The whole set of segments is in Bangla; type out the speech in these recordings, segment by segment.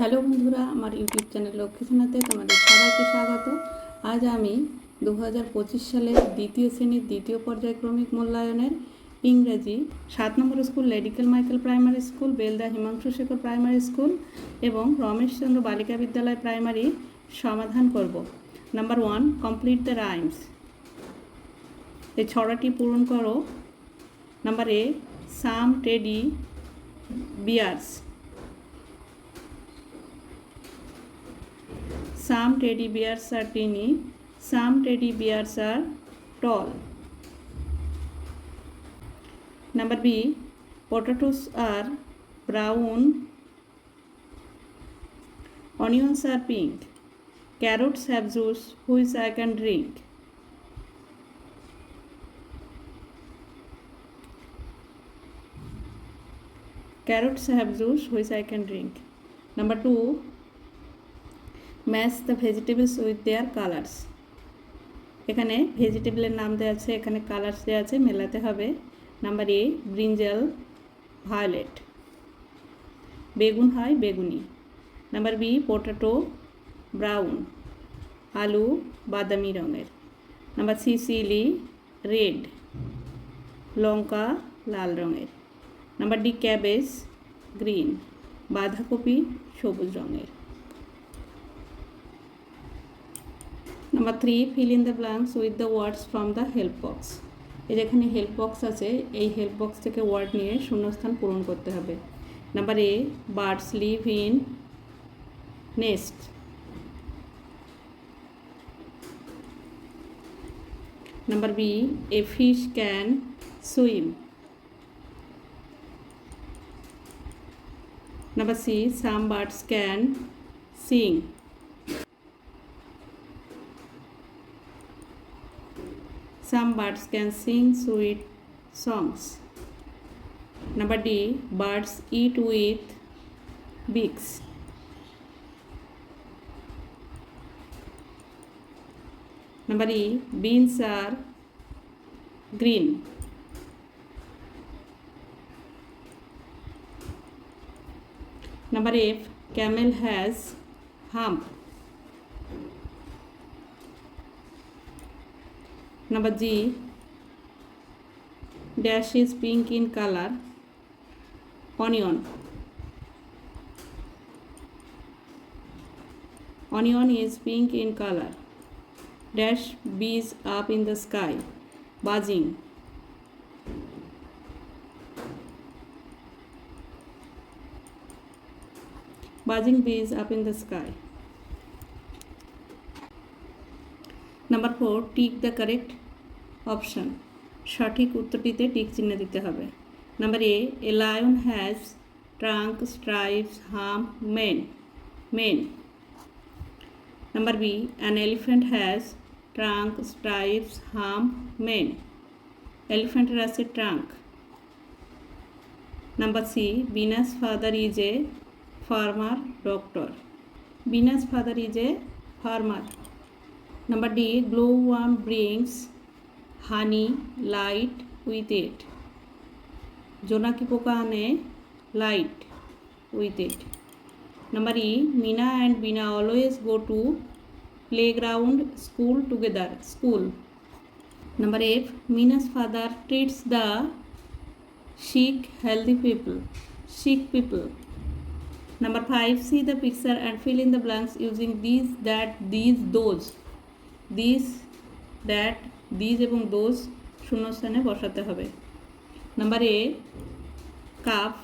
হ্যালো বন্ধুরা, আমার ইউটিউব চ্যানেল লক্ষ্মীসোনাতে তোমাদের সবাইকে স্বাগত। আজ আমি দু হাজার পঁচিশ সালের দ্বিতীয় শ্রেণির দ্বিতীয় পর্যায়ক্রমিক মূল্যায়নের ইংরেজি সাত নম্বর school লেডিকেল Michael primary school, Belda Himangshu Shekhar primary school এবং রমেশচন্দ্র বালিকা বিদ্যালয় প্রাইমারি সমাধান করব। Number one, complete the rhymes. এই ছড়াটি পূরণ করো। Number A, some teddy bears. Some teddy bears are teeny, some teddy bears are tall. Number B, potatoes are brown, onions are pink, carrots have juice which I can drink. Carrots have juice which I can drink. Number 2, match the vegetables with their colours. এখানে ভেজিটেবলের নাম দেওয়া আছে, এখানে কালার্স দেওয়া আছে, মেলাতে হবে। Number A, brinjal violet. বেগুন হয় বেগুনি। Number B, potato brown. আলু বাদামি রঙের। Number C chilli red. লঙ্কা লাল রঙের। Number D, cabbage green. বাঁধাকপি সবুজ রঙের। Number three fill in the blanks with the words from the help box এই যেখানে হেল্প বক্স আছে, এই হেল্প বক্স থেকে ওয়ার্ড নিয়ে শূন্যস্থান পূরণ করতে হবে। Number A birds live in nest number B a fish can swim number C some birds can sing Some birds can sing sweet songs. Number D. Birds eat with beaks. Number E. Beans are green. Number F. Camel has hump. Number G. Dash is pink in color. Onion. Onion is pink in color. Dash bees up in the sky. Buzzing. Buzzing bees up in the sky. Number four tick the correct option সঠিক উত্তরটিতে টিক চিহ্ন দিতে হবে। Number A a lion has trunk stripes hmm mane mane number B an elephant has trunk stripes hmm mane এলিফ্যান্টের আছে trunk number C Bina's father is a farmer doctor Bina's father is a farmer Number D, glowworm brings honey, light with it. জোনাকি পোকা আনে light with it number E Mina and Bina always go to playground school together school number F Mina's father treats the sick healthy people sick people number five see the picture and fill in the blanks using this that this those this, that, this এবং দোজ শূন্যস্থানে বসাতে হবে। Number A cup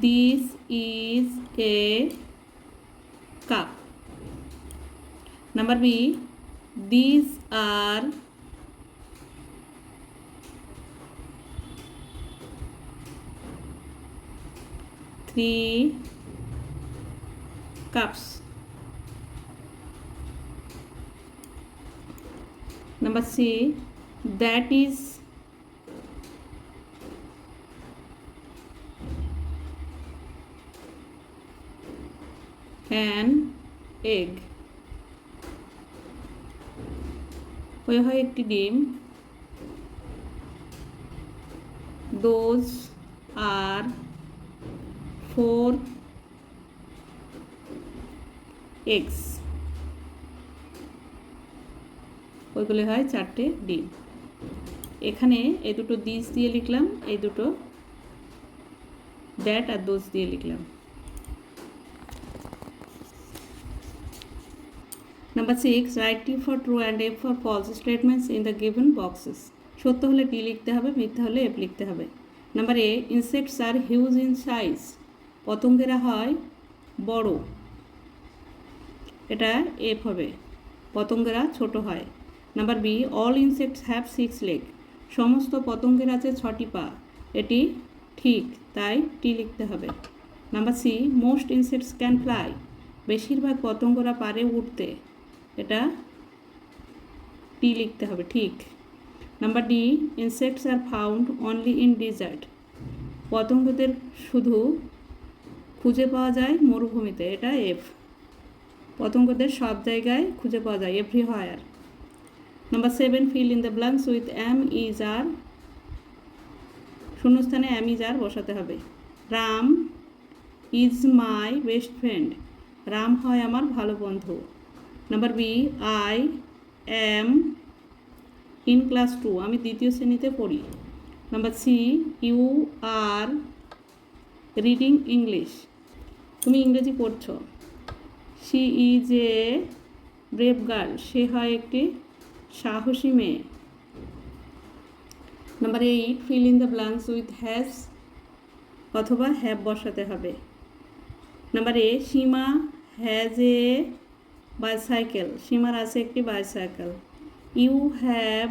this is a cup. Number B, this are three cups number c that is an egg. ওই হয় একটি ডিম দোজ আর ফোর এক্স ওইগুলি হয় চারটে ডিম। এখানে এই দুটো দিস দিয়ে লিখলাম, এই দুটো দ্যাট আর দোষ দিয়ে লিখলাম। Number six write T for true and F for false statements in the given boxes সত্য হলে টি লিখতে হবে, মিথ্যা হলে এফ লিখতে হবে। Number A insects are huge in size পতঙ্গেরা হয় বড়। এটা এফ হবে। পতঙ্গেরা ছোট হয়। Number B all insects have six leg সমস্ত পতঙ্গের আছে ছটি পা। এটি ঠিক, তাই টি লিখতে হবে। Number C most insects can fly বেশিরভাগ পতঙ্গরা পারে উঠতে এটা টি লিখতে হবে, ঠিক। Number D insects are found only in desert পতঙ্গদের শুধু খুঁজে পাওয়া যায় মরুভূমিতে, এটা এফ পতঙ্গদের সব জায়গায় খুঁজে পাওয়া যায় everywhere number seven fill in the blanks with am is are শূন্যস্থানে এম ইজ আর বসাতে হবে। Ram is my best friend Ram হয় আমার ভালো বন্ধু। Number B I am in class two আমি দ্বিতীয় শ্রেণীতে পড়ি। Number C you are reading English তুমি ইংরেজি পড়ছো। She is a brave girl সে হয় একটি সাহসী মেয়ে। Number eight fill in the blanks with has অথবা হ্যাভ বসাতে হবে। Number A Seema has a bicycle সীমার আছে একটি bicycle you have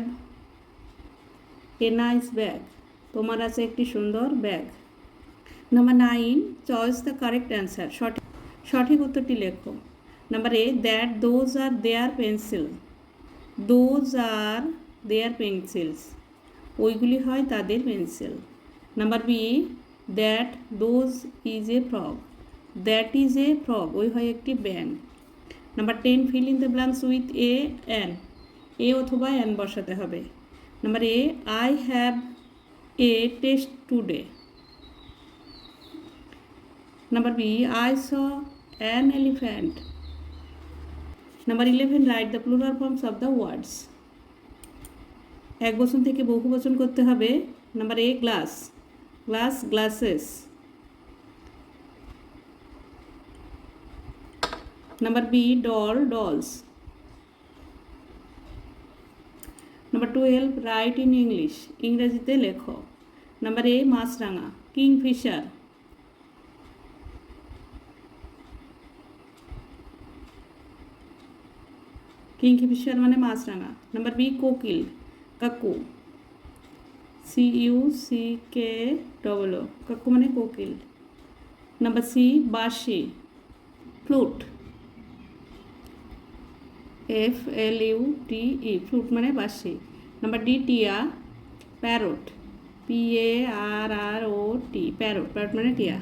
a nice bag তোমার আছে একটি সুন্দর bag number nine choice the correct answer সঠিক সঠিক উত্তরটি লেখো। Number A that those are their pencil those are their pencils ওইগুলি হয় তাদের pencil number B that those is a frog that is a frog ওই হয় একটি ban number ten fill in the blanks with a an a অথবা অ্যান বসাতে হবে। Number A I have a test today number B I saw an elephant number eleven write the plural forms of the words এক বচন থেকে বহু বচন করতে হবে। Number A glass glass glasses number B doll dolls number twelve write in English ইংরেজিতে লেখো। নাম্বার এ মাছরাঙা. কিংফিশার কিংফিশার মানে মাছরাঙা। নাম্বার বি কোকিল। Cuckoo. C U C K double O cuckoo মানে কোকিল। নাম্বার সি বাঁশি। Flute F L U T E flute মানে বাঁশি। নাম্বার ডি টিয়া। Parrot P A R R O T parrot parrot মানে টিয়া।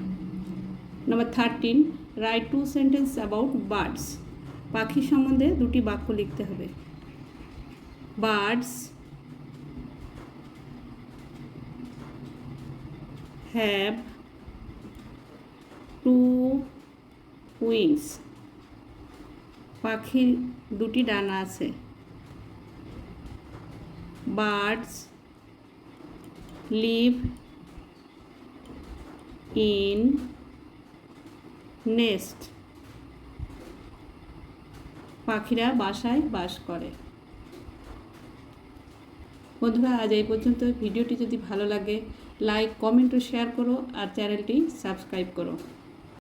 Number thirteen write two sentence about birds পাখি সম্বন্ধে দুটি বাক্য লিখতে হবে। Birds have two wings. পাখির দুটি ডানা আছে। Birds live in nest. পাখিরা বাসায় বাস করে। বন্ধুরা, আজ এই পর্যন্ত। ভিডিওটি যদি ভালো লাগে লাইক কমেন্ট ও শেয়ার করো আর চ্যানেলটি সাবস্ক্রাইব করো।